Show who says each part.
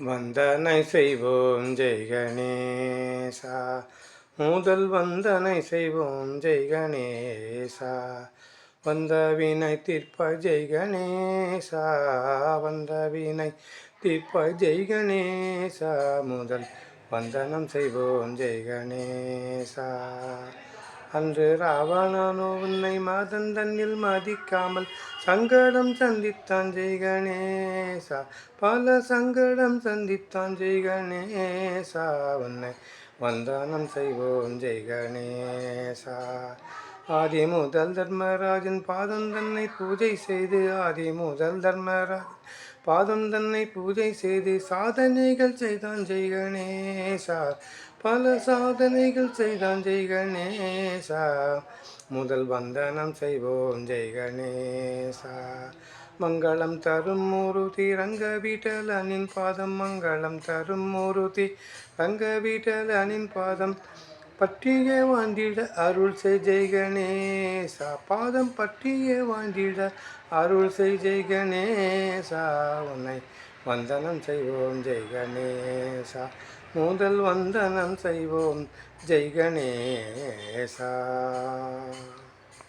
Speaker 1: வந்தனை செய்வோம் ஜெய் கணேசா. முதல் வந்தனை செய்வோம் ஜெய் கணேசா. வந்த வினை தீர்ப்ப ஜெய் கணேசா. வந்த வினை தீர்ப்ப ஜெய் கணேசா. முதல் வந்தனம் செய்வோம் ஜெய் கணேசா. அன்று ராவணானோ உன்னை மாதன் தன்னில் மதிக்காமல் சங்கடம் சந்தித்தான் ஜெய் கணேசா பல சங்கடம் சந்தித்தான் ஜெய் கணேசா உன்னை வந்தானம் செய்வோம் ஜெய் கணேசா ஆதி முதல் தர்மராஜன் பாதம் தன்னை பூஜை செய்து ஆதி முதல் தர்மராஜன் பாதம் தன்னை பூஜை செய்து சாதனைகள் செய்தான் ஜெய் கணேசா பல சாதனைகள் செய்தான் ஜெய் கணேசா முதல் வந்தனம் செய்வோம் ஜெய் கணேசா மங்களம் தரும் மூருதி ரங்க வீட்டலனின் பாதம் மங்களம் தரும் மூருதி ரங்க வீட்டலனின் பாதம். பற்றிய வாழ்ந்திட அருள் செய் ஜெய் கணேசா பாதம் பற்றிய வாழ்ந்திட அருள் செய் ஜெய் கணேசா உன்னை வந்தனம் செய்வோம் ஜெய் கணேசா முதல் வந்தனம் செய்வோம் ஜெய் கணேசா